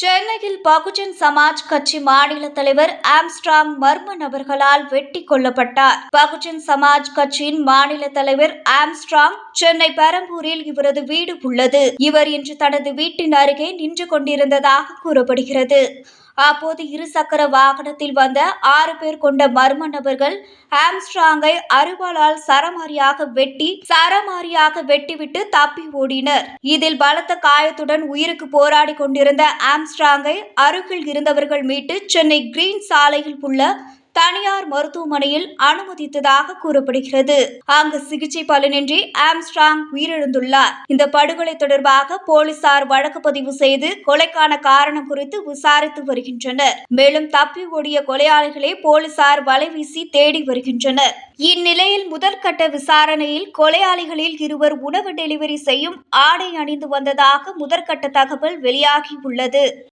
சென்னையில் பகுஜன் சமாஜ் கட்சி மாநில தலைவர் ஆம்ஸ்ட்ராங் மர்ம நபர்களால் வெட்டி கொல்லப்பட்டார். பகுஜன் சமாஜ் கட்சியின் மாநில தலைவர் ஆம்ஸ்ட்ராங் சென்னை பெரம்பூரில் இவரது வீடு உள்ளது. இவர் இன்று தனது வீட்டின் அருகே நின்று கொண்டிருந்ததாக கூறப்படுகிறது. அப்போது இருசக்கர வாகனத்தில் வந்த ஆறு பேர் கொண்ட மர்ம நபர்கள் ஆம்ஸ்ட்ராங்கை அருவாளால் சரமாரியாக வெட்டி சரமாரியாக வெட்டிவிட்டு தப்பி ஓடினர். இதில் பலத்த காயத்துடன் உயிருக்கு போராடி கொண்டிருந்த ஆம்ஸ்ட்ராங்கை அருகில் இருந்தவர்கள் மீட்டு சென்னை கிரீன் சாலையில் உள்ள தனியார் மருத்துவமனையில் அனுமதித்ததாக கூறப்படுகிறது. அங்கு சிகிச்சை பலனின்றி ஆம்ஸ்ட்ராங் உயிரிழந்துள்ளார். இந்த படுகொலை தொடர்பாக போலீசார் வழக்கு பதிவு செய்து கொலைக்கான காரணம் குறித்து விசாரித்து வருகின்றனர். மேலும் தப்பி ஓடிய கொலையாளிகளை போலீசார் வலைவீசி தேடி வருகின்றனர். இந்நிலையில் முதற்கட்ட விசாரணையில் கொலையாளிகளில் இருவர் உணவு டெலிவரி செய்யும் ஆடை அணிந்து வந்ததாக முதற்கட்ட தகவல் வெளியாகியுள்ளது.